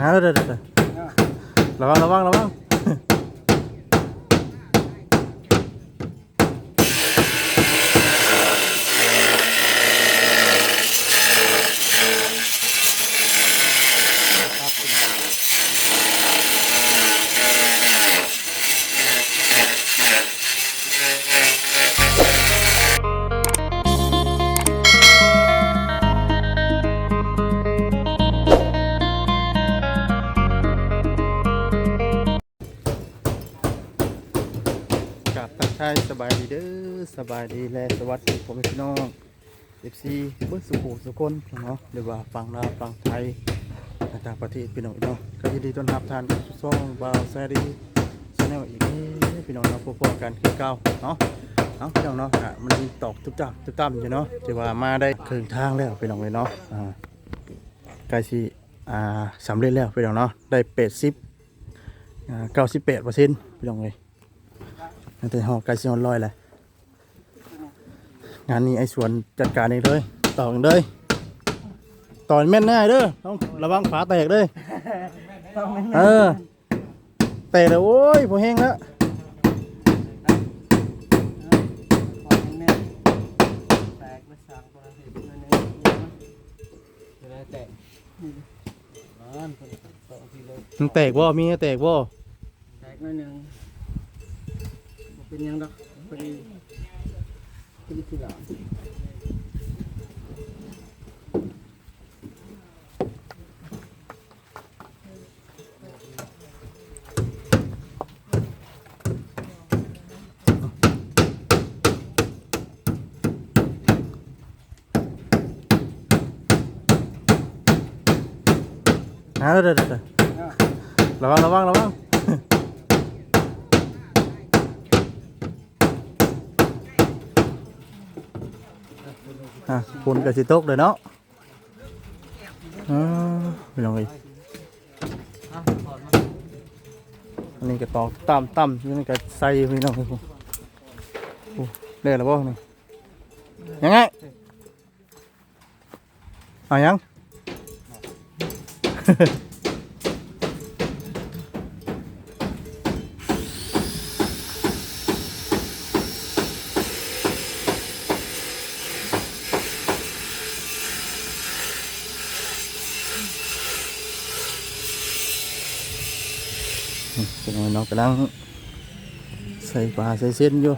หาเด้อเด้อเด้อระวังระวังระวัง สบายดีและสวัสดีผมพี่น้อง FC เบิ้สุขุสุคนเนาะหรือว่าฝั่งลาวฝั่งไทยต่างประเทศพี่น้องเนาะก็ยินดีต้อนรับทานสู่ช่องบาวแซดีชาแนลอีกนี่พี่น้องเนาะพบกันคือเก่าเนาะเนาะพี่น้องเนาะอะมันมีตอกทุบจับทุบตั้มอยู่เนาะที่ว่ามาได้ครึ่งทางแล้วพี่น้องเลยเนาะอ่าใกล้สิอ่าสำเร็จแล้วพี่น้องเนาะได้เป็ดซิปอ่าเก้าสิบแปดเปอร์เซ็นต์พี่น้องเลยนั่นแต่หอกไก่ซีฮอนลอยแหละ งานนี้ไอ้สวนจัดการเองเลยต่อเองเลยต่อแม่นแน่เด้อต้องระวังฝาแตกเลยเออแตกเลยโอ้ยพอแห้งแล้วแตกมาสามคนเห็นนั่นเองจะได้แตกนั่นคนสองกิโลมันแตกบ่มีให้แตกบ่แตกน้อยหนึ่งบ่เป็นหยังดอกพอดี พอดีทีหลังหาเด้ ฮะฝนก็สิตกเลยเนาะอ่าไม่ลองเลยอะถอดมาอันนี้ก็ตอกต่ำต่ำนี่ก็ใส่พี่น้องครับผมโอ้ได้แล้วบ่นี่ยังไงเอายัง กำลังใส่ปลาใส่เส้นอยู่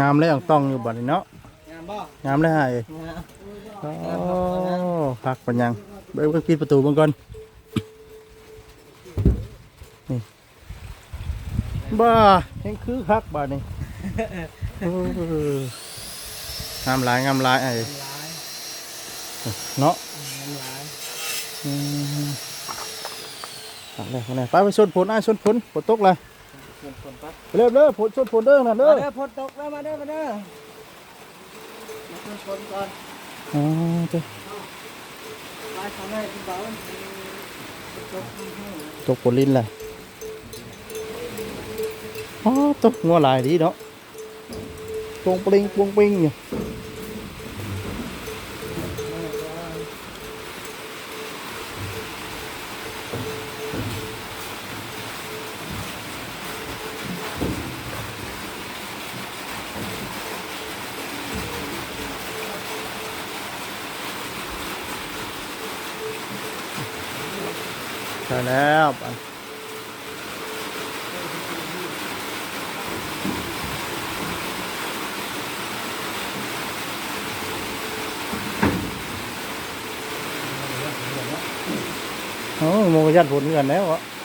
งามเลยอ่องต้องอยู่บัดนี้เนาะ งามบ่งามเลยฮะงามโอ้พักปัญญัง ไปเบิ่งปิดประตูเบิ่งก่อนนี่บ้าเห็นคือคักบ้านี่โอ้งามหลายงามหลายไอ้งามหลายเนาะงามหลายอืมเอาเลยเอาเลยไปไปชนผลไอ้ชนผลฝนตกเลยเพิ่นคนปั๊บเริ่มเริ่มผลชนผลเด้อนะมาเด้อเด้อพดตกแล้วมาเด้อมาเด้อมาเพิ่นคนก่อนอ๋อเจ้าไปทางไหนคุณบ่าวต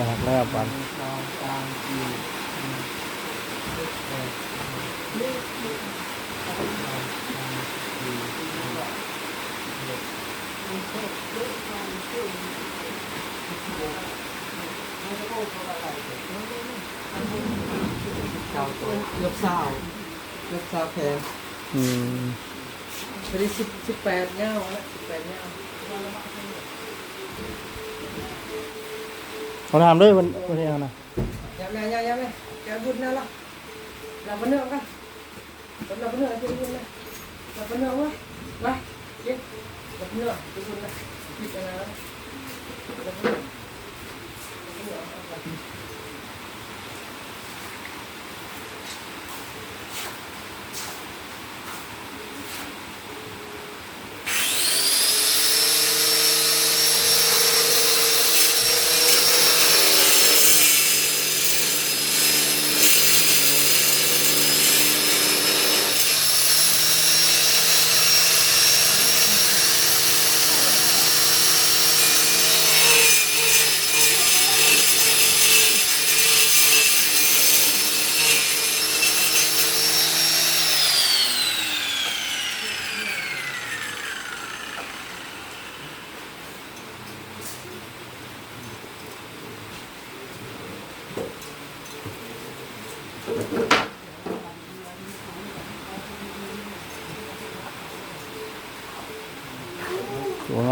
นสวนนี่แหละพี่น้องเลยลมสมเย็นนี่เนาะว่างแล้วตามที่เราดูอืมนะครับแล้วบันสองสามสี่ห้าหกเจ็ดแปดเก้าสิบสองสามสี่ห้าหกเก้าตัวเกือบสาวเกือบสาวแพงอืมไปได้สิบสิบแปดเงาแล้วสิบแปดเงา เขาทำด้วยวันวันนี้เอานะยามยามยามเลยแกบุญนะล่ะเราไปเนื้อกันเราไปเนื้อจะบุญนะเราไปเนื้อวะไปเย็นเราไปเนื้อจะบุญนะพิจารณาเราไปเนื้อ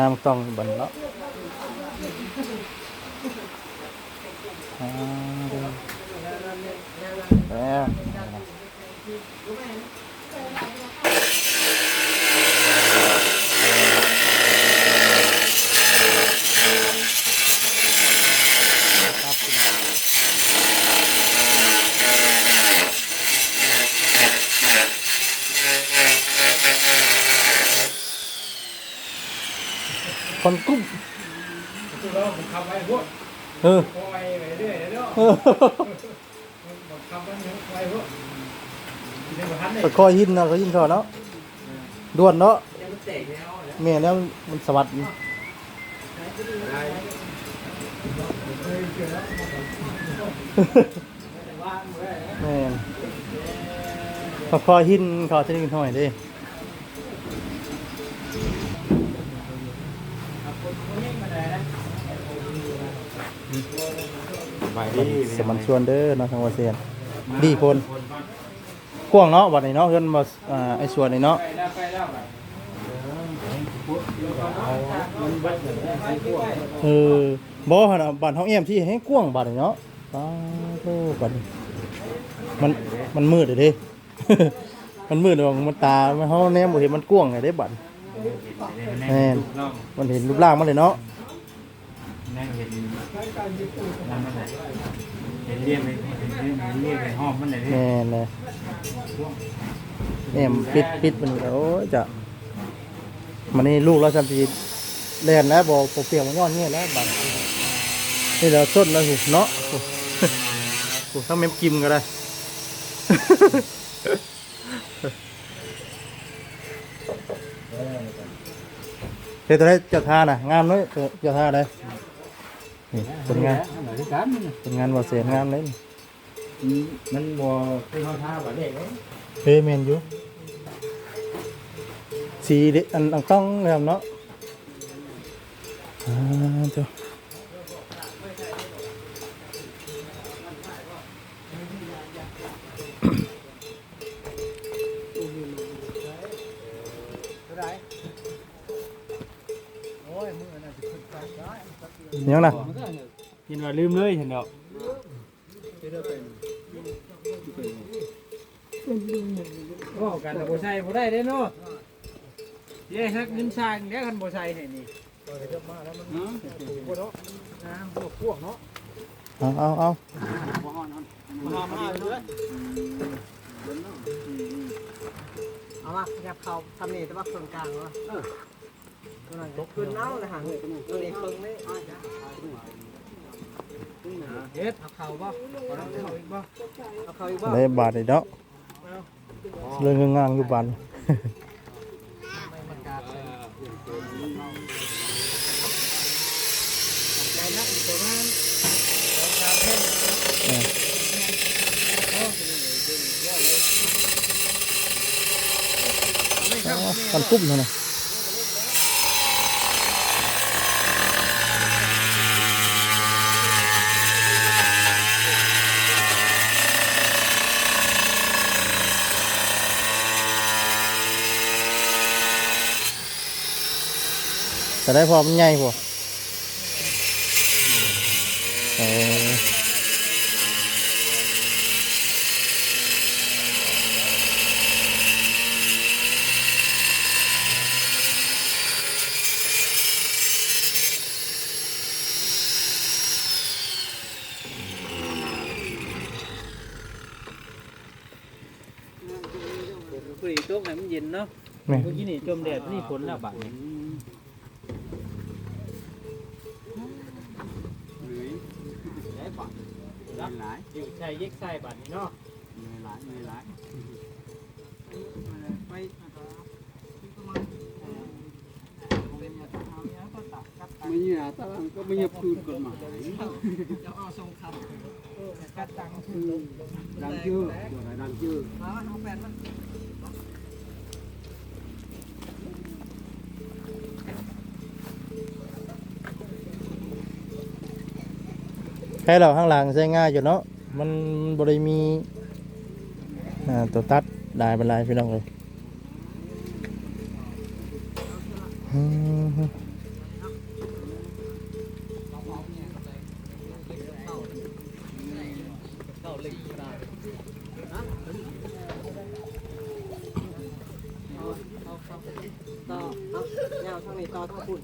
สวยงามต้องบันเนาะอ่าเดี๋ยวแล้ว คนกุ้มตัวเราผมขับไปพวกเออคอยไปเรื่อยเนาะเออผมขับไปไปพวกในบ้านเลยไปคอยหินเนาะก็หินเขาเนาะด่วนเนาะยังมันแตกแล้วนะแม่แล้วมันสวัสดิ์ว่างเลยแม่นพอคอยหินเขาจะได้กินหน่อยเดิ ไปดีสมันชวนเด้อเนาะทางวาเซียนดีพลกว้างเนาะบัดนี้เนาะเพิ่นบ่อ่าไอ้ส่วนนี้เนาะไปแล้วไปแล้วไปมันเบิดเลยไอ้พวกเออบ่หั่นน่ะบ้านเฮาแอมที่ให้กว้างบัดนี้เนาะตาโตบัดนี้มันมันมืดเด้เด้มันมืดว่ามันตามันเฮาแนมบ่เห็นมันกว้างไงเด้บัดแม่นน้องมันเห็นรูปร่างมันเลยเนาะ นั่งเห็นนั่นมันไหนเห็นเรียบเห็นเรียบเรียบไปห้องมันไหนแม่นเลยแอมปิดปิดมันก็โอ้ยจะมันนี่ลูกเราจำสิแล่นแล้วบ่บ่เปียกมันย้อนเงี้ยแล้วบัดนี่เราสดแล้วสิเนาะโอ้โหทั้งแมมกิมก็ได้เฮ็ดอะไรเจ้าท่า น่ะงามเน้อยเจ้าท่าได้นี่ผลงานเหมือนกันผลงานบ่เสียงามเลยนี่มันบ่คือเขาท่าบ่เด็กเฮ้ยแม่นอยู่สีเด็อันอันต้องเลยครับเนาะอ่าเจ้ายังน่ะ ยินว่าลืมเลยเห็นดอกก็กันแต่บ่ใช่บ่ได้เด้เนาะเย้ฮักเงินสร้างเดี๋ยวกันบ่ใช่ให้นี่เอาเอาเอามามาเลยเอามายับเขาทำนี่แต่ว่าคนกลางวะเออขึ้นเอาเลยหางตัวนี้เพิ่งไม่ เฮ็ดเบาเอีกแล้บทเลยเนาะเรื่องงานอยู่บานกันตุ้มเท่นั้น แต่ได้พอมันใหญ่พอเออคุยโต๊ะให้มันเย็นเนาะแม่เมื่อกี้นี่จมแดดนี่ฝนแล้วบัดนี้ อยู่ใช้เย็กใส่บัดนี้เนาะมีหลายมีหลายไปไม่เนี่ยตารางก็ไม่เนี่ยพูดกฎหมายจะเอาทรงคำกัดตังค์ดังชื่อตัวไหนดังชื่อมาเอาแฟนมันแค่เราข้างหลังใช้ง่ายอยู่เนาะ มันบริมีตัวตัดได้เป็นไรพี่น้องเลยอืมเข้าเล็กได้ต่อเอาแนวทางนี้ต่อทั้งคุณ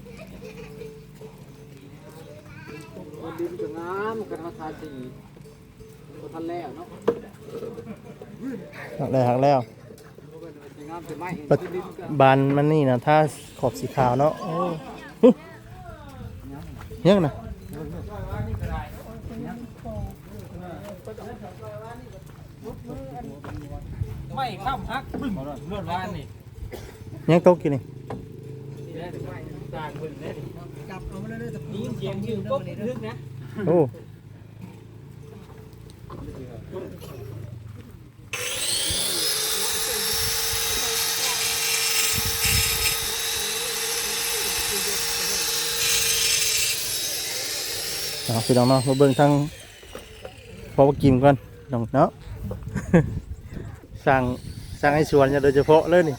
ดินก็งามกันมาทาสี ทันแล้วเนาะหักแล้วหักแล้วจะงามจะไม่ปัจดินก็บานมันนี่นะถ้าขอบสีขาวเนาะโอ้ฮึยังนะไม่ข้ามฮักบึ้มเลื่อนวานนี่ยังตกอยู่นี่นี่ได้ถึงไม่ต่างบึ้งได้ดิกลับเอามาเลยแต่นี่เสียงยืนปุ๊บลึกนะ โอ้ เอาพี่น้องเนาะมาเบิ่งทางพอกินก่อนน้องเนาะ สั่งสั่งให้สวนเนี่ยโดยเฉพาะเลยนี่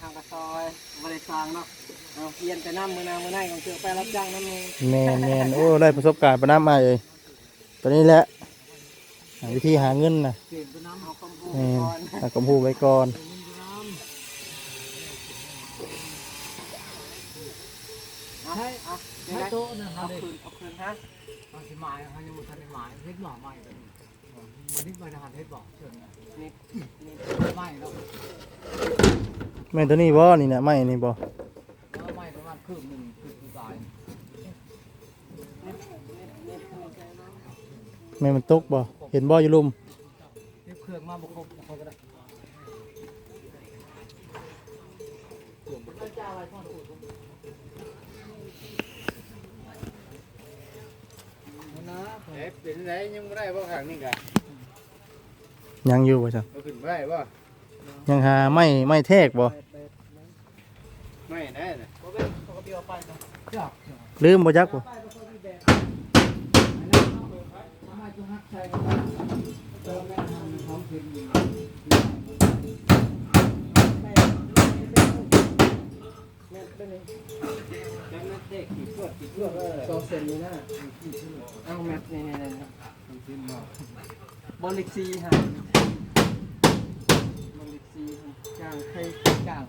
ทางกระซอยบริษัทเนาะเอาเปลี่ยนไปน้ำมือนางมือไหนของเชือไปรับจ้างน้ำมือแมนแมนโอ้ได้ประสบการณ์ประน้ำมาเลยตัวนี้แหละหา วิธีหาเงินนะเปลี่ยนไปน้ำเอาก่อนหากำพูไว้ก่อนให้ได้โต๊ะนะครับเอาคืนเอาคืนฮะมาสิหมายเขายังม่ทันหมายเฮ็ดหน่อใหม่เลยวันนี้มาทหารเฮ็ดบอกเชิญนี่นี่ไม่แล้วแม่ตัวนี้บ่นี่นะไม่นี่บ่แล้วไม่ประมาณครึ่งหนึ่งครึ่งสุดท้ายแม่มันตกบ่ เห็นบ่อยู่ลุมเรียบเครื่องมาบุกครบเขาก็ได้นะเอ๊ะเป็นไรยังไม่ได้บ่ขังนี่กะยังอยู่บ่จังเอาขึ้นไม่ได้บ่ยังหาไม่ไม่แทกบ่ไม่ได้น่ะจ้าลืมบ่จักบ่ จังนั้นเด็กขี่ขวดขี่ขวด โซเซนนี่นะเอาแมทนี่นี่นี่บอลลิกซีฮะบอลลิกซีฮะกลางใครกลาง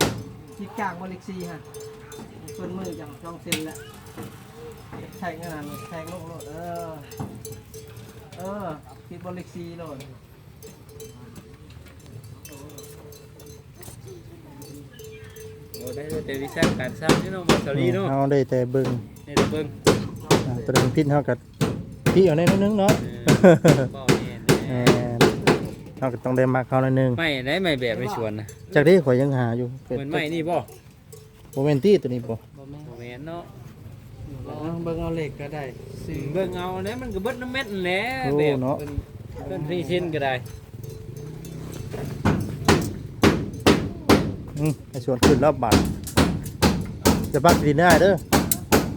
ที่กลางบอลลิกซีฮะส่วนมืออย่างจองเซนแหละแทงขนาดนี้แทงลงโลดเออ เออคิดบอลลิกซีโลดโอ้ได้แต่วิชาการสร้างนี่เนาะมาสลีเนาะเอาได้แต่เบิ่งนี่เบิ่งอ่าตัวนึงพิษเฮากับพี่เอาแน่นิดนึงเนาะเป้านี่แหมเฮาก็ต้องได้มักเขาหน่อยหนึงไม่ได้ไม่แบบไม่ชวนนะจากนี้ข่อยยังหาอยู่เหมือนไม่นี่บ่โมเมนตี้ตัวนี้บ่โมเมนเนาะน เอาเบิ่งเอาเหล็กก็ได้ซื้อเบิ่งเอาเนี่ยมันก็เบิดน้ำเม็ดนั่นแหละโอ้แบบเนาะเป็นเป็นพรีเซนต์ก็ได้อืมไอ้ส่วนขึ้นรอบบัตรจะป้ากินได้เด้อ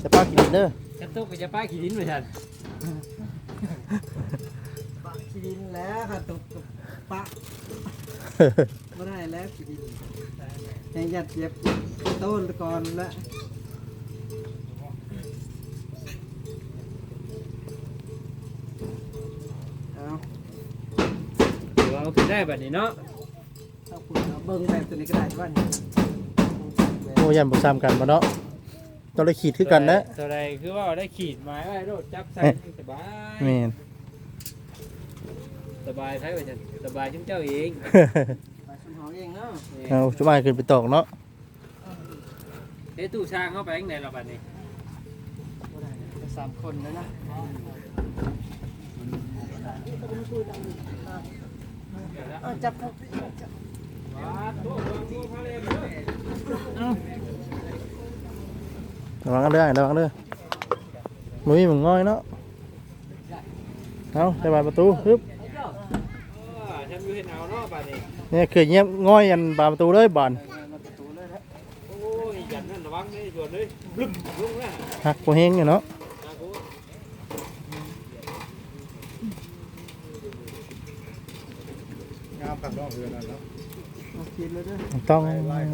จะป้ากินเด้อกระตุกก็จะป้าขี้ดินไปทันปะขี้ดินแล้วค่ะตกตกปะไม่ได้แล้วขี้ดินให้ยัดเย็บต้นก่อนละ ได้แบบนี้เนาะเอาคุณเอาเบิ่งแบบตัวนี้ก็ได้ว่านี่โอ้ยันบ่ซ้ำกันบ่เนาะต้องได้ขีดคือกันนะตัวใดคือว่าได้ขีดไม้ไว้โดดจับใส่สบายแม่น สบายใช่ไหมจันสบายชุ่มเจ้าเองไปชนหอเองเนาะเอาจุมาขึ้นไปตอกเนาะเฮ้ตู้ช่างเข้าไปข้างในเราบัดนี้บ่ได้ไปสามคนแล้วนะ เอาจับพวกระวังกันเด้อระวังเด้อมุ้ยมึงง่อยเนาะเอาใส่บานประตูฮึบฉันอยู่เห็นเอาเนาะบัดนี้เนี่ยเคยเงียบง่อยยันบานประตูเลยบานโอ้ยยันนั่นระวังนี่ส่วนเลยบึ้มลงแล้วหักบ่เฮงอยู่เนาะ นะกู เอากินเลยเด้อต้อง ไล่ไป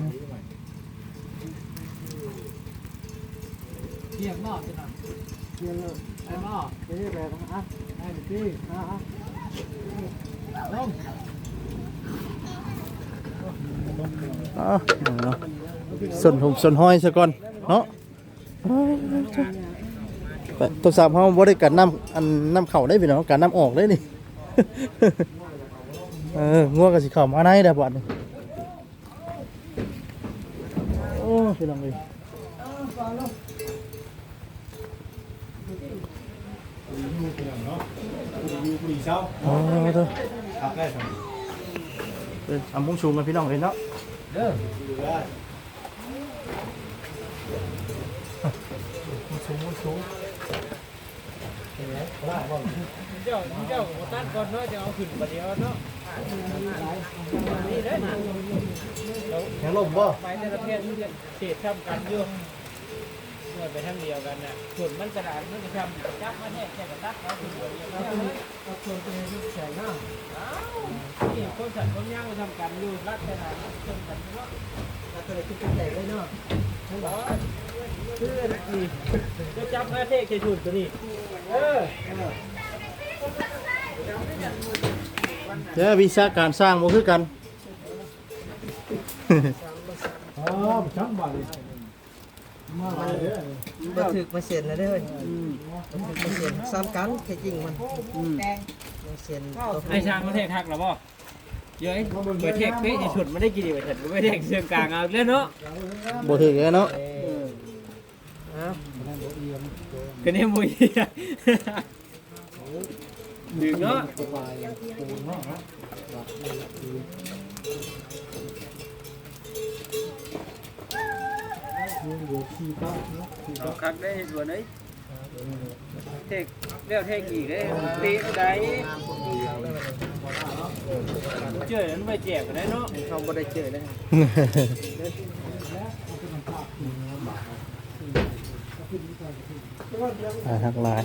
เทียบนอกจะหน่อยกินเลยไอ้นอกไปที่แบบอะได้ดิอะอะอ๋อเนาะส่วนผมส่วนห้อยซะก่อนเนาะแต่โทรศัพท์เฮาบ่ได้กันน้ำอันน้ำเข้าได้พี่น้องกันน้ำออกได้นี่ เออง่วงก็สิเข้ามาในได้บัดนี้โอ้พี่น้องเอ้ยอ๋อเด้อเป็นอำมุงสูงกันพี่น้องเอ้ยเนาะเด้อเจ้าเจ้าของตัดก่อนเนาะจะเอาขึ้นประเดี๋ยวเนาะ นี่ได้นะยังลมบ่ไปแต่ละเพศมันจะเศษทำกันอยู่เมื่อไปทางเดียวกันน่ะส่วนมันกระดาษมันจะทำจับมาแทกแค่กระตัดเอาถึงเดียวเอาตัวนี้เอาตัวตัวนี้ใส่หน้านี่คนสัตว์คนย่างมาทำกันอยู่รัดกระดาษชนกันเนาะเอาตัวนี้คือแตกเลยเนาะคือนี่จะจับมาเทกใส่ถุนตัวนี้เออ เด้อวิชาการสร้างบ่คือกันบันทึกมาเซ็นนะเด้อบันทึกมาเซ็นซ้ำกันแค่จริงมันมาเซ็นตัวไอ้ช้างมาเทกทักหรอบ่เย้ยไปเทกเป๊ะใส่ถุนไม่ได้กินดีกว่าฉันไม่เทกเชิงกลางเอาแล้วเนาะบ่ถือแล้วเนาะเอาก็เนี่ยมวย ดึงเนาะเอาคักได้ส่วนไหนเทกเลี้ยวเทกอีกได้ตีได้เจอแล้วไม่แจกกันได้เนาะเขาบ่ได้เจอเลยอ่าทักหลาย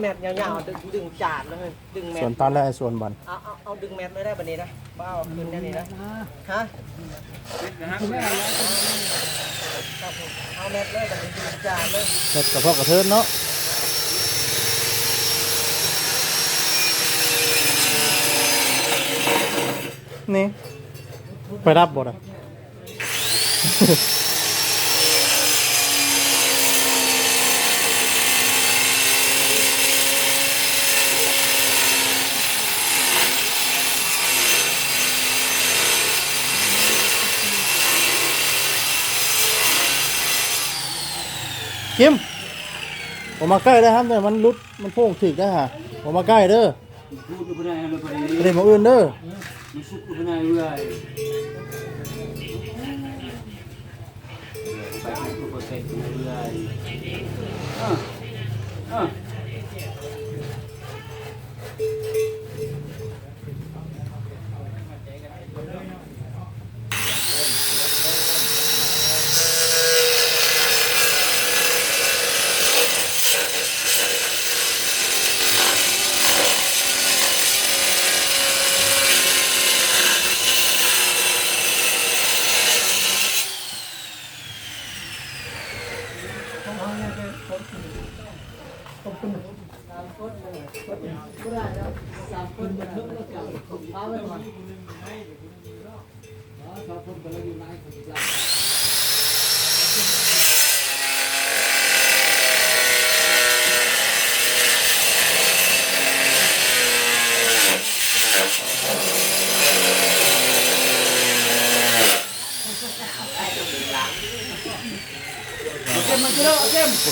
แมทยาวๆดึงดึงจาดเลยดึงแมทส่วนตอนแรกส่วนบอลเอาเอาเอาดึงแมทเลยได้บันนี้นะบ้าเอาขึ้นได้นี่นะฮะนะครับครับผมเอาแมทเลยบันนี้ดึงจาดเลยเฮ็ดกระเพาะกระเทินเนาะนี่ไปรับบทอ่ คิมผมมาใกล้ได้ครับแต่มันรุดมันโพ่งถึกได้ฮะผมมาใกล้เด้อพูดไม่ได้เลยพอดีประเด็นของอื่นเด้อมันสุกไม่ได้เลยไปให้ตัวเปอร์เซ็นต์เลยอ่าอ่า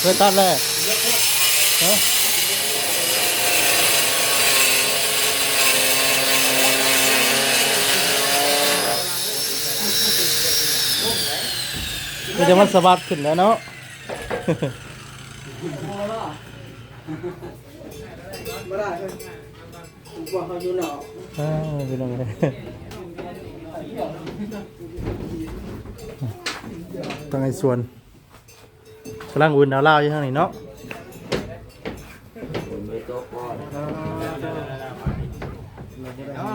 เก็บผมเคยตัดแล้วฮะมันจะมันสะบัดขึ้นแล้วเนาะไม่ได้เลยบอกเขาอยู่หนอกอ่าเป็นยังไงต้งไอ้ส่วน กำลังอุ่นเอาเหล้าอยู่ข้างนี้เนาะอ๋อ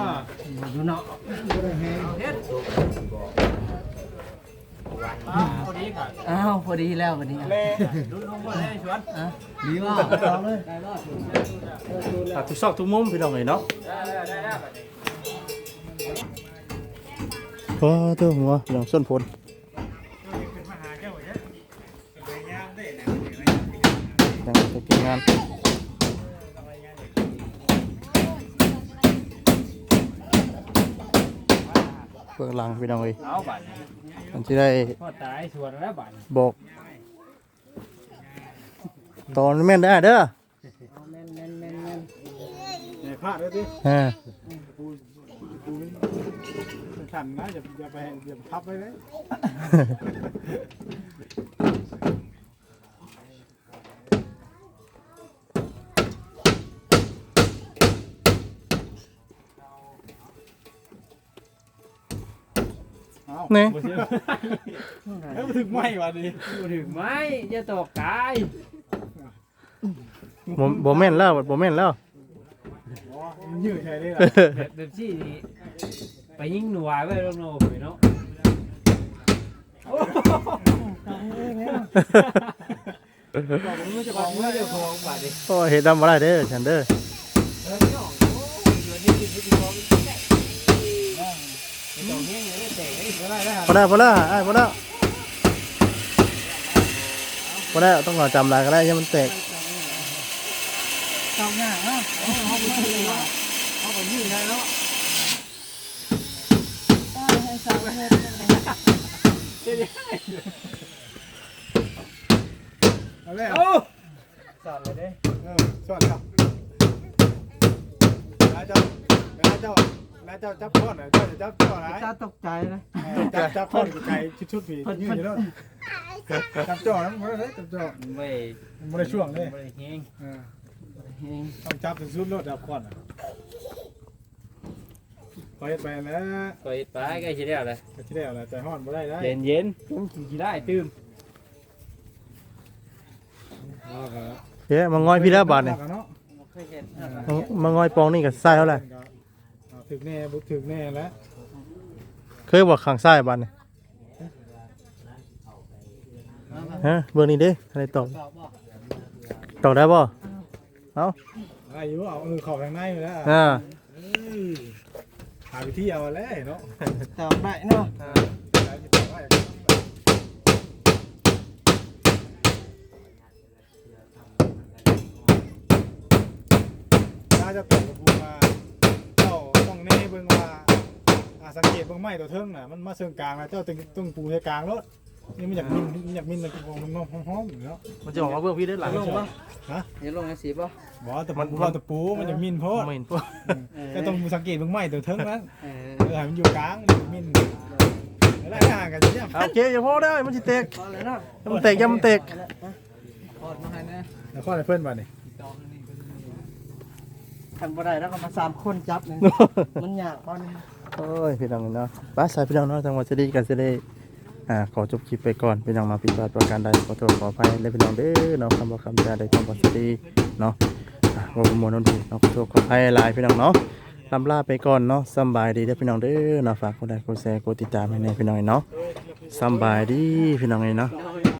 อยู่หนอกพอดีก่อนอ้าวพอดีแล้ววันนี้เล่ลุ้นลงมาเลยชวนอะดีว่าลองเลยได้รอดอะทุกซอกทุกมุมพี่น้องเลยเนาะได้ได้ได้แบบนี้โอ้ตัวหัวพี่น้องส้นผล งไปกินงานเบื้องหลังพี่น้องเลยเอาบัตรมันจะได้พอตายชวนแล้วบัตรบอก ตอนแม่นได้เด้อแม่นแม่นแม่นแม่นอย่าพลาดเลยดิอ่าปูขันนะอย่าอย่าไปอย่าพับไปเลย นี่เอ้ยมาถึงไม่วะดิอยู่ถึงไหมจะตกตายบ่บ่แม่นแล้วบ่แม่นแล้วอ๋อมันยืดใช่ได้หรอแบบแบบที่นี่ไปยิงหน่วยไว้ลงโน่ไปเนาะบอกมึงจะบอกว่าจะของบัตรดิโอ้เฮ็ดดำบ่ได้เด้อฉันเด้อ ตรงนี้ยังไม่แตกได้ ได้ได้ พอแล้วพอแล้วอ้พอแล้วพอแล้วต้องรอจำลายก็ได้ให้มันแตกเจ้าหน้าเนาะเขาไปยืนเขาไปยืนได้แล้วให้สาวให้เอาเลยโอ้สอนเลยเด้เออสอนครับแล้วเจ้าแล้วเจ้า แล้วเจ้าจับก้อนเจ้าจะจับก้อนไหนจ้าตกใจเลยจับจับก้อนไก่ชุดๆผียืดอยู่แล้วจับจ่อนะมันเลยจับจ่อไม่มันได้ช่วงเลยไม่เฮงต้องจับถึงสุดรถดับก่อนคอยไปแล้วไปไปใกล้ชิแล้วเลยก็ที่ได้อะไรใจห้อนบ่ได้ได้เย็นเย็นผมขี่ได้ตื้มเอาครับเฮ้ยมางอยพี่แล้วบาดนี่เนาะเคยเห็นมางอยปองนี่ก็ใส่เท่าไหร่ ถึกแน่บุถึกแน่แล้วเคยบอกข้างซ้ายบาดนี่ฮะเบิ่งนี่เด้อะไรตอบตอบได้บ่เอ้าอายุเอาเออเข้าทางในอยู่แล้วอ่าหาวิธีเอาแล้วเนาะตอบได้เนาะถ้าจะตกกับปูมาเจ้าต้อง แน่เบิ่งว่าอ่าสังเกตเบิ่งไม้ตัวเทิงน่ะมันมาเชิงกลางแล้วเจ้าต้องต้องปูใส่กลางรถนี่มันอยากมินมันอยากมินมันมันหอมๆอยู่เนาะมันจะออกมาเบิ่งพี่ได้หลังลงปะฮะเห็นลงไอ้สีป่ะบอกว่าแต่มันว่าแต่ปูมันอยากมินโพดไม่เห็นพวกก็ต้องสังเกตเบิ่งไม้ตัวเทิงนั้นเออเออให้มันอยู่กลางมันมินแล้วหาางกันอยู่เนี่ยเอาโอเคอย่าพอได้อมันสิแตกพอเลยเนาะอย่ามันแตกอย่ามันแตกพอดมาให้นะแล้วข้อให้เพิ่นบ่นี่ คันบ่ได้แล้วก็มาสามคนจับนี่มันยากตอนนี้โอ้ยพี่น้องเนาะป้าสายพี่น้องเนาะทางวัดจะดีกันจะได้อ่าขอจบคลิปไปก่อนพี่น้องมาผิดพลาดประการใดขอโทษขออภัยและพี่น้องเด้อเนาะคำว่าคำจาใดทางวัดจะดีเนาะอะว่าประมวลนั่นดีเนาะขอโทษขออภัยหลายพี่น้องเนาะลำลาไปก่อนเนาะสำบายดีเด้อพี่น้องเด้อเนาะฝากกดไลค์กดแชร์กดติดตามให้แน่พี่น้องเนาะสำบายดีพี่น้องเนาะโดย